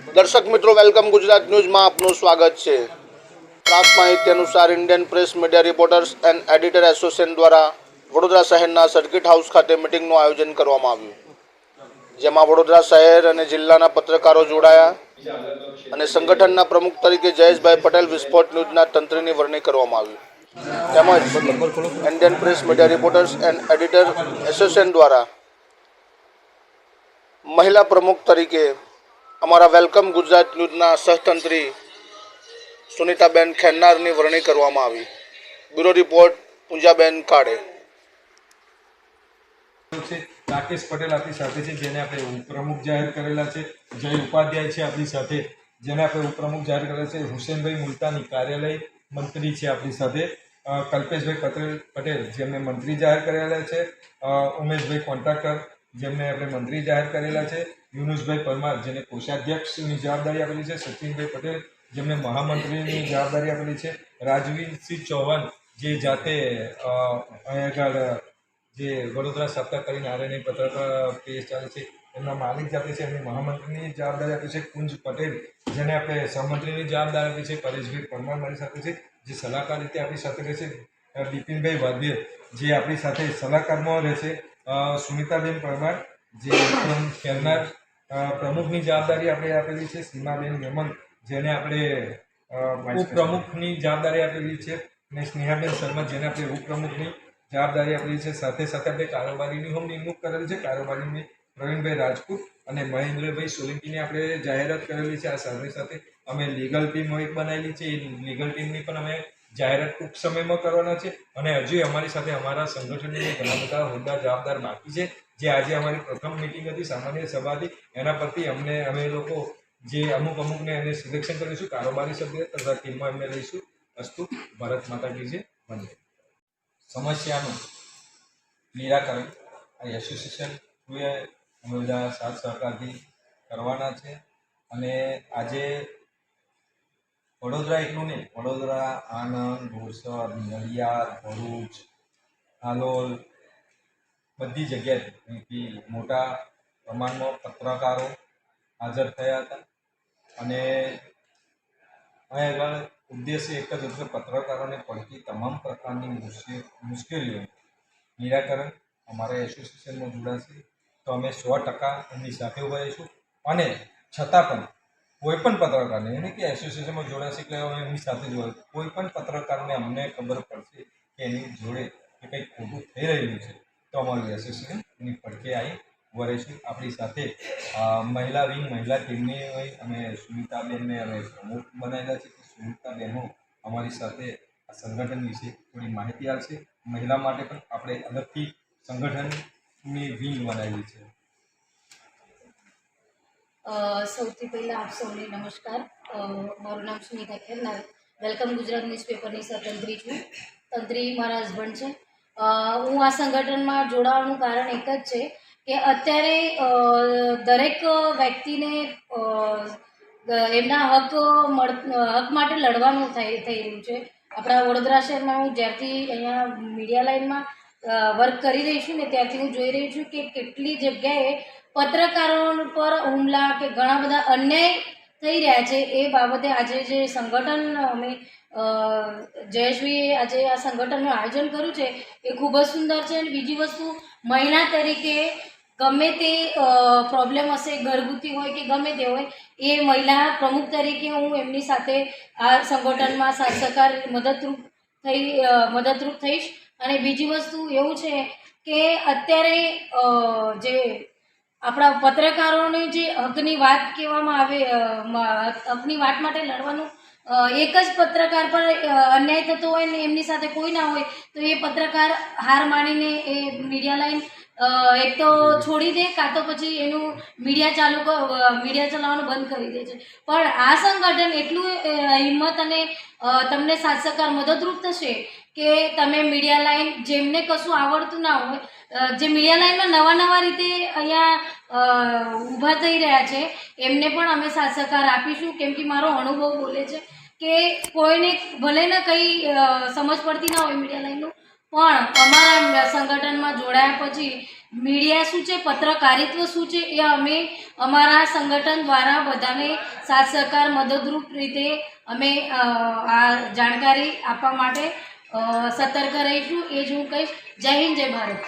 દર્શક મિત્રો, વેલકમ ગુજરાત ન્યૂઝમાં આપનું સ્વાગત છે. પ્રાપ્ત માહિતી અનુસાર Indian press media reporters and editor association દ્વારા વડોદરા શહેરના સર્કિટ હાઉસ ખાતે મિટિંગનું આયોજન કરવામાં આવ્યું. જેમાં વડોદરા શહેર અને જિલ્લાના પત્રકારો જોડાયા અને સંગઠનના પ્રમુખ તરીકે જયેશભાઈ પટેલ વિસ્ફોટ ન્યૂઝના તંત્રની વરણી કરવામાં આવી. તેમજ Indian press media reporters and editor association દ્વારા મહિલા પ્રમુખ તરીકે અમારા વેલકમ ગુજરાત ન્યૂઝના સહતંત્રી સુનિતાબેન ખેન્નારની વરણી કરવામાં આવી. બ્યુરો રિપોર્ટ, પૂંજાબેન કાળે. છે, રાકેશ પટેલ આપણી સાથે છે, જેને આપણે ઉપપ્રમુખ જાહેર કરેલા છે. જય ઉપાધ્યાય છે આપણી સાથે, જેને આપણે ઉપપ્રમુખ જાહેર કરેલા છે. હુસેનભાઈ મુલતાની કાર્યાલય મંત્રી છે આપણી સાથે. કલ્પેશભાઈ પટેલ પટેલ જેમને મંત્રી જાહેર કરેલા છે. ઉમેશભાઈ કોન્ટ્રાક્ટર જેમને આપણે મંત્રી જાહેર કરેલા છે, યુનુસભાઈ પરમાર, જેને કોષાધ્યક્ષની જવાબદારી આપેલી છે, સચિનભાઈ પટેલ, જેમને મહામંત્રીની જવાબદારી આપેલી છે, રાજવીરસિંહ ચૌહાણ, જે જાતે અહીંયા જે વડોદરા સપ્તાહ કરીને આરએનએ પત્રકાર પેજ ચાલે છે, એમના માલિક જાતે છે, એમની મહામંત્રીની જવાબદારી આપી છે, કુંજ પટેલ, જેને આપણે સહમંત્રીની જવાબદારી આપી છે, પરેશભાઈ પરમાર મારી સાથે છે, જે સલાહકાર રીતે આપણી સાથે રહેશે બિપિનભાઈ વાદ્ય, જે આપણી સાથે સલાહકારમાં રહેશે સુમિતાબેન પરમાર, જે ઉપપ્રમુખ પ્રમુખની જવાબદારી આપણે આપેલી છે. સીમાબેન યમન, જેને આપણે ઉપપ્રમુખની જવાબદારી આપેલી છે. અને સ્નેહાબેન શર્મા, જેને આપણે ઉપપ્રમુખની જવાબદારી આપેલી છે. સાથે સાથે આપણે કારોબારીની હોમ નિમણૂક કરેલી છે. કારોબારીની પ્રવીણભાઈ રાજપૂત અને મહેન્દ્રભાઈ સોલંકીની આપણે જાહેરાત કરેલી છે. આ સાથે સાથે અમે લીગલ ટીમ એક બનાવેલી છે. એ લીગલ ટીમની પણ અમે જાહેરાત ટૂંક સમયમાં કરવાના છે અને હજુ અમારી સાથે અમારા સંગઠનની ઘણા બધા હોદ્દા જવાબદાર બાકી છે, જે આજે અમારી પ્રથમ મિટિંગ હતી સામાન્ય સભા હતી એના પરથી અમને અમે લોકો જે અમુક અમુકને એને સિલેક્શન કરીશું, કારોબારી સભ્ય તથા ટીમમાં એમને લઈશું. અસ્તુ, ભારત માતા કી જય, વંદે. સમસ્યાનું નિરાકરણ આ એસોસિએશન થ્રુએ અમે બધા સાથ સહકારથી કરવાના છે અને આજે વડોદરા એટલું નહીં, વડોદરા, આણંદ બોરસદ નડિયાદ, ભરૂચ, હાલોલ, બધી જગ્યાએથી મોટા પ્રમાણમાં પત્રકારો હાજર થયા હતા. અને અહીં આગળ ઉદ્દેશ્ય એક જ હતો પત્રકારોને પડતી તમામ પ્રકારની મુશ્કેલીઓ નિરાકરણ અમારા એસોસિએશનમાં જોડાશે. તો અમે સો ટકા એમની સાથે ઊભા રહીશું. અને છતાં પણ કોઈ પણ પત્રકારને, એને કે એસોસિએશનમાં જોડાશે અમે એમની સાથે જોડે કોઈ પણ પત્રકારને અમને ખબર પડશે કે એની જોડે કે કંઈક ખોટું થઈ રહ્યું છે, તો અમારું એસોસિએશન એની પડકે આવી વરે છે. આપણી સાથે મહિલા વિંગ, મહિલા ટીમની અમે સુમિતાબેનને અમે પ્રમુખ બનાવેલા છે. કે સુમિતાબેનો અમારી સાથે આ સંગઠન વિશે થોડી માહિતી આપશે. મહિલા માટે પણ આપણે અલગથી સંગઠનની વિંગ બનાવેલી છે. સૌથી પહેલાં આપ સૌને નમસ્કાર. મારું નામ સુનિતા ખેરનાર વેલકમ ગુજરાત ન્યૂઝપેપરની સ્વતંત્રી છું. તંત્રી મારા હસબન્ડ છે. હું આ સંગઠનમાં જોડાવાનું કારણ એક જ છે કે અત્યારે દરેક વ્યક્તિને એમના હક મળ, હક માટે લડવાનું થઈ થઈ રહ્યું છે. આપણા વડોદરા શહેરમાં હું જ્યારથી અહીંયા મીડિયા લાઇનમાં વર્ક કરી રહી છું ને ત્યારથી હું જોઈ રહી છું કે કેટલી જગ્યાએ પત્રકારો પર હુમલા કે ઘણા બધા અન્યાય થઈ રહ્યા છે, એ બાબતે આજે જે સંગઠન અમે જયેશભાઈએ આજે આ સંગઠનનું આયોજન કર્યું છે, એ ખૂબ જ સુંદર છે. અને બીજી વસ્તુ મહિલા તરીકે ગમે તે પ્રોબ્લેમ હશે, ઘરગુતી હોય કે ગમે તે હોય, એ મહિલા પ્રમુખ તરીકે હું એમની સાથે આ સંગઠનમાં સાથ સહકાર મદદરૂપ થઈ મદદરૂપ થઈશ. અને બીજી વસ્તુ એવું છે કે અત્યારે જે આપણા પત્રકારોની જે હકની વાત કહેવામાં આવે હકની વાત માટે લડવાનું એક જ પત્રકાર પર અન્યાય થતો હોય ને એમની સાથે કોઈ ના હોય, તો એ પત્રકાર હાર માણીને એ મીડિયા લાઈન એક તો છોડી દે, કાં તો પછી એનું મીડિયા ચાલુ મીડિયા ચલાવવાનું બંધ કરી દે છે. પણ આ સંગઠન એટલું હિંમત અને તમને સાથ સહકાર મદદરૂપ થશે કે તમે મીડિયા લાઈન જેમને કશું આવડતું ના હોય જે મીડિયા લાઈનમાં નવા નવા રીતે અહીંયા ઊભા થઈ રહ્યા છે, એમને પણ અમે સાથ સહકાર આપીશું. કેમ કે મારો અનુભવ બોલે છે કે કોઈને ભલે ને કંઈ સમજ પડતી ના હોય મીડિયા લાઈનનું પણ અમારા સંગઠનમાં જોડાયા પછી મીડિયા શું છે, પત્રકારિત્વ શું છે, એ અમે અમારા સંગઠન દ્વારા બધાને સાથ સહકાર મદદરૂપ રીતે અમે આ જાણકારી આપવા માટે સતર્ક રહીશું. એ જ હું કહીશ. જય હિન્દ, જય ભારત.